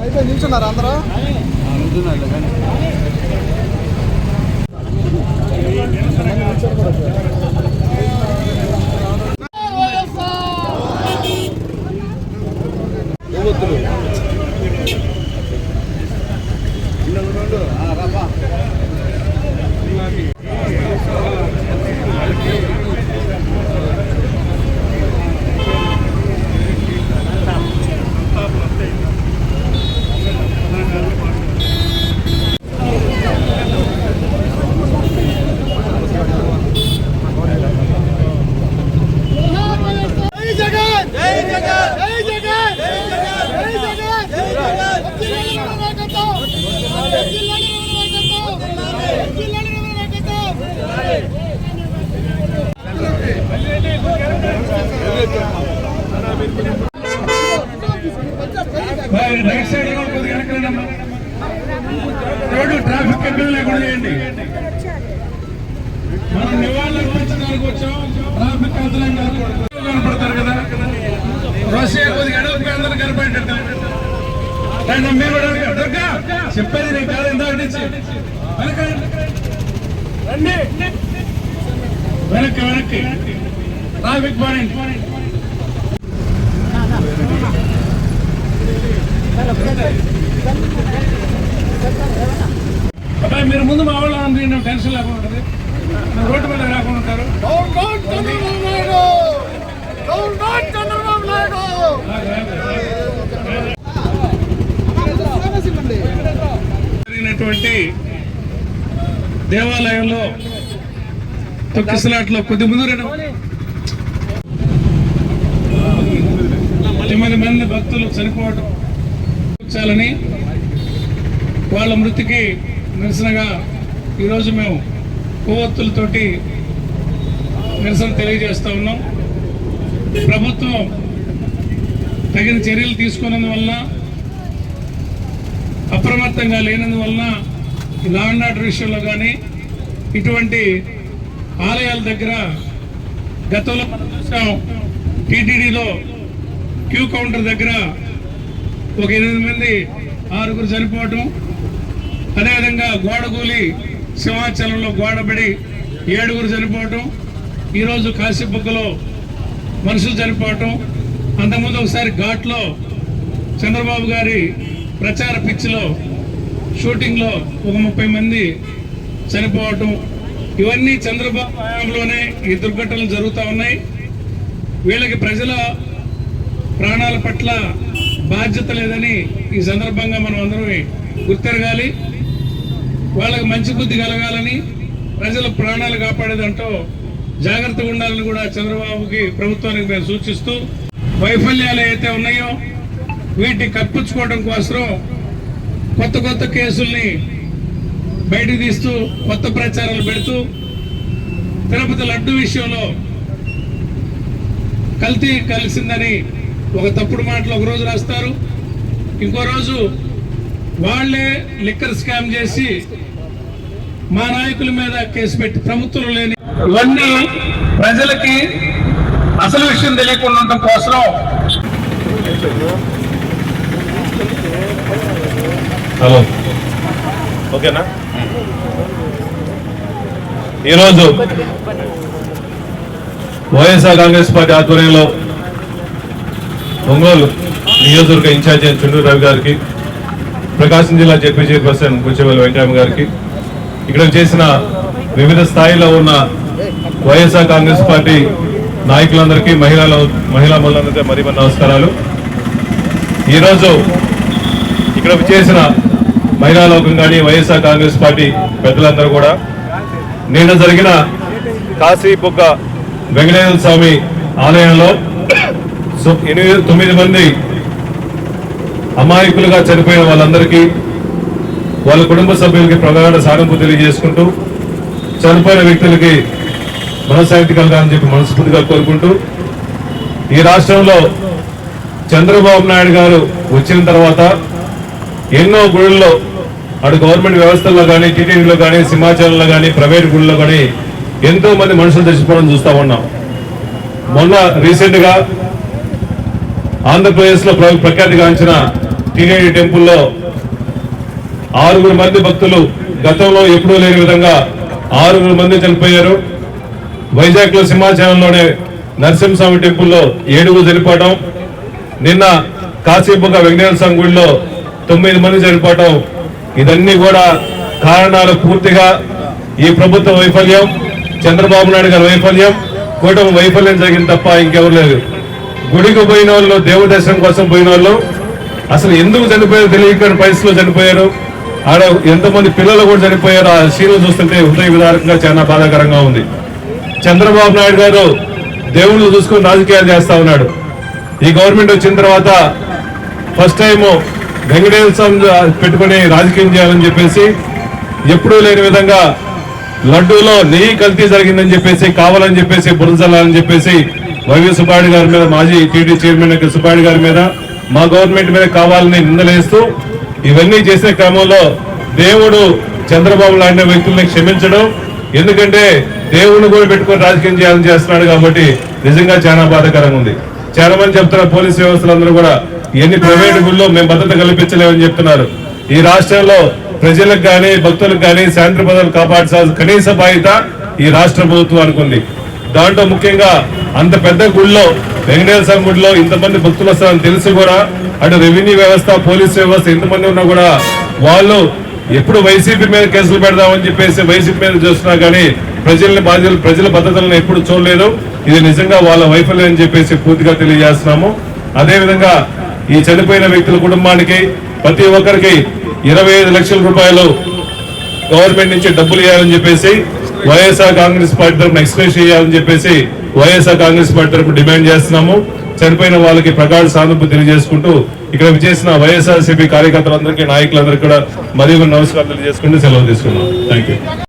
అయిపోయి నిల్చున్నారు అందరూ? జై రైట్ సైడ్ కూడా కొద్దిగా రోడ్డు ట్రాఫిక్ ఇబ్బంది లేకుండా చేయండి. మనం నివాళులు అర్పించడానికి వచ్చాం. ట్రాఫిక్ అదనం కనపడతారు కదా. రోసే కొద్దిగా అడవి అందరూ కనపడేటట్టు. మీరు కూడా చెప్పేది నేను కాదు ఇందాక నుంచి. వెనక్కి వెనక్కి. Traffic point. అబ్బాయి మీరు ముందు మా వాళ్ళు ఉంది టెన్షన్ లేకుండా ఉంటుంది. రోడ్డు మీద రాకుండా ఉంటారు. జరిగినటువంటి దేవాలయంలో తొక్కిసలాట్లో కొద్ది ముందు రండి. తొమ్మిది మంది భక్తులు చనిపోవటం చాలని వాళ్ళ మృతికి నిరసనగా ఈరోజు మేము కొవ్వొత్తులతోటి నిరసన తెలియజేస్తూ ఉన్నాం. ప్రభుత్వం తగిన చర్యలు తీసుకున్నందువల్ల అప్రమత్తంగా లేనందువలన ఈ లా అండ్ ఆర్డర్ విషయంలో కానీ ఇటువంటి ఆలయాల దగ్గర గతంలో మనం చూసాం టీటీడీలో క్యూ కౌంటర్ దగ్గర ఒక ఎనిమిది మంది ఆరుగురు చనిపోవటం. అదేవిధంగా గోడగూలి సింహాచలంలో గోడబడి ఏడుగురు చనిపోవటం. ఈరోజు కాశీబుగ్గలో మనుషులు చనిపోవటం. అంతకుముందు ఒకసారి ఘాట్లో చంద్రబాబు గారి ప్రచార పిచ్చిలో షూటింగ్లో ఒక ముప్పై మంది చనిపోవటం. ఇవన్నీ చంద్రబాబు హయాంలోనే ఈ దుర్ఘటనలు జరుగుతూ ఉన్నాయి. వీళ్ళకి ప్రజల ప్రాణాల పట్ల బాధ్యత లేదని ఈ సందర్భంగా మనం అందరం గుర్తెరగాలి. వాళ్ళకి మంచి బుద్ధి కలగాలని ప్రజల ప్రాణాలు కాపాడేదంటూ జాగ్రత్తగా ఉండాలని కూడా చంద్రబాబుకి ప్రభుత్వానికి మేము సూచిస్తూ వైఫల్యాలు ఏవైతే ఉన్నాయో వీటిని కప్పించుకోవడం కోసం కొత్త కొత్త కేసుల్ని బయటకు తీస్తూ కొత్త ప్రచారాలు పెడుతూ తిరుపతి లడ్డు విషయంలో కల్తీ కలిసిందని ఒక తప్పుడు మాటలు ఒక రోజు రాస్తారు. ఇంకో రోజు వాళ్ళే లిక్కర్ స్కామ్ చేసి మా నాయకుల మీద కేసు పెట్టి ప్రభుత్వం లేని ఇవన్నీ ప్రజలకి అసలు విషయం తెలియకుండా ఉండటం కోసం. హలో. ఓకేనా? ఈరోజు వైఎస్ఆర్ కాంగ్రెస్ పార్టీ ఆధ్వర్యంలో ఒంగోలు నియోజకవర్గ ఇన్ఛార్జి అయిన చుండూరు రవి గారికి ప్రకాశం జిల్లా జెడ్పీ చైర్పర్సన్ కూర్చోవల్లి వెంకయ్య గారికి ఇక్కడ చేసిన వివిధ స్థాయిలో ఉన్న వైఎస్ఆర్ కాంగ్రెస్ పార్టీ నాయకులందరికీ మహిళల మహిళా మహిళలందరికీ మరి మరి నమస్కారాలు. ఈరోజు ఇక్కడ చేసిన మహిళా లోకం కానీ వైఎస్ఆర్ కాంగ్రెస్ పార్టీ పెద్దలందరూ కూడా నిన్న జరిగిన కాశీ బుగ్గ వెంకటేశ్వర స్వామి ఆలయంలో ఎనిమిది తొమ్మిది మంది అమాయకులుగా చనిపోయిన వాళ్ళందరికీ వాళ్ళ కుటుంబ సభ్యులకి ప్రగాఢ సానుభూతి తెలియజేసుకుంటూ చనిపోయిన వ్యక్తులకి మనశాంతి కలగాలని చెప్పి మనస్ఫూర్తిగా కోరుకుంటూ ఈ రాష్ట్రంలో చంద్రబాబు నాయుడు గారు వచ్చిన తర్వాత ఎన్నో గుడుల్లో అటు గవర్నమెంట్ వ్యవస్థల్లో కానీ టీటీడీలో కానీ సింహాచలంలో కానీ ప్రైవేట్ గుళ్ళలో కానీ ఎంతో మంది మనుషులు చచ్చిపోవడం చూస్తూ ఉన్నాం. మొన్న రీసెంట్గా ఆంధ్రప్రదేశ్లో ఆంధ్రప్రదేశ్లో ప్రఖ్యాతిగాంచిన టీటీడీ టెంపుల్లో ఆరుగురు మంది భక్తులు గతంలో ఎప్పుడూ లేని విధంగా ఆరుగురు మంది చనిపోయారు. వైజాగ్లో సింహాచలంలోనే నరసింహస్వామి టెంపుల్లో ఏడుగురు చనిపోవడం నిన్న కాశీబుగ్గ వెంకటేశ్వర స్వామి గుడిలో తొమ్మిది మంది చనిపోవటం. ఇదన్నీ కూడా కారణాలు పూర్తిగా ఈ ప్రభుత్వ వైఫల్యం చంద్రబాబు నాయుడు గారి వైఫల్యం కూటమి వైఫల్యం జరిగింది తప్ప ఇంకెవరు లేదు. గుడికి పోయిన వాళ్ళు దేవుడి దర్శనం కోసం పోయిన వాళ్ళు అసలు ఎందుకు చనిపోయారు తెలియని పరిస్థితిలో చనిపోయారు. ఆడ ఎంతమంది పిల్లలు కూడా చనిపోయారు. ఆ సీన్లు చూస్తుంటే హృదయ విదారకంగా చాలా బాధాకరంగా ఉంది. చంద్రబాబు నాయుడు గారు దేవుళ్ళు చూసుకొని రాజకీయాలు చేస్తా ఉన్నాడు. ఈ గవర్నమెంట్ వచ్చిన తర్వాత ఫస్ట్ టైం వెంకటేశ్వర స్వామి పెట్టుకుని రాజకీయం చేయాలని చెప్పేసి ఎప్పుడూ లేని విధంగా లడ్డూలో నెయ్యి కల్తీ జరిగిందని చెప్పేసి కావాలని చెప్పేసి బురదల్లాలని చెప్పేసి వైవి సుబ్బాడి గారి మీద మాజీ టీడీ చైర్మన్ సుబ్బాడి గారి మీద మా గవర్నమెంట్ మీద కావాలని నిందలేస్తూ ఇవన్నీ చేసే క్రమంలో దేవుడు చంద్రబాబు లాంటి వ్యక్తుల్ని క్షమించడం ఎందుకంటే దేవుడిని కూడా పెట్టుకొని రాజకీయం చేయాలని చేస్తున్నాడు కాబట్టి నిజంగా చాలా బాధాకరంగా ఉంది. చాలా మంది చెప్తున్నారు పోలీస్ వ్యవస్థలందరూ కూడా ఎన్ని ప్రైవేట్ గుళ్ళో మేము భద్రత కల్పించలేమని చెప్తున్నారు. ఈ రాష్ట్రంలో ప్రజలకు కానీ భక్తులకు కానీ శాంతి భద్రతలు కాపాడాల్సిన కనీస బాధ్యత ఈ రాష్ట్ర ప్రభుత్వం అనుకుంది. దాంట్లో ముఖ్యంగా అంత పెద్ద గుడిలో వెంకటేశ్వర స్వామి గుడిలో ఇంతమంది భక్తులు వస్తారని తెలిసి కూడా అటు రెవెన్యూ వ్యవస్థ పోలీస్ వ్యవస్థ ఎంతమంది ఉన్నా కూడా వాళ్ళు ఎప్పుడు వైసీపీ మీద కేసులు పెడదామని చెప్పేసి వైసీపీ మీద చూస్తున్నా కానీ ప్రజల్ని బాధ్యులు ప్రజల భద్రతలను ఎప్పుడు చూడలేదు. ఇది నిజంగా వాళ్ళ వైఫల్యం అని చెప్పేసి పూర్తిగా తెలియజేస్తున్నాము. అదేవిధంగా ఈ చనిపోయిన వ్యక్తుల కుటుంబానికి ప్రతి ఒక్కరికి ఇరవై ఐదు లక్షల రూపాయలు గవర్నమెంట్ నుంచి డబ్బులు ఇవ్వాలని చెప్పేసి వైఎస్ఆర్ కాంగ్రెస్ పార్టీ తరఫున ఎక్స్ప్రెస్ చేయాలని చెప్పేసి వైఎస్ఆర్ కాంగ్రెస్ పార్టీ తరఫున డిమాండ్ చేస్తున్నాము. చనిపోయిన వాళ్ళకి ప్రగాఢ సానుభూతి తెలియజేసుకుంటూ ఇక్కడ విచేసిన వైఎస్ఆర్ సిపి కార్యకర్తలందరికీ నాయకులందరికీ కూడా మరియు నమస్కారం తెలియజేసుకుంటూ సెలవు తీసుకున్నాం థ్యాంక్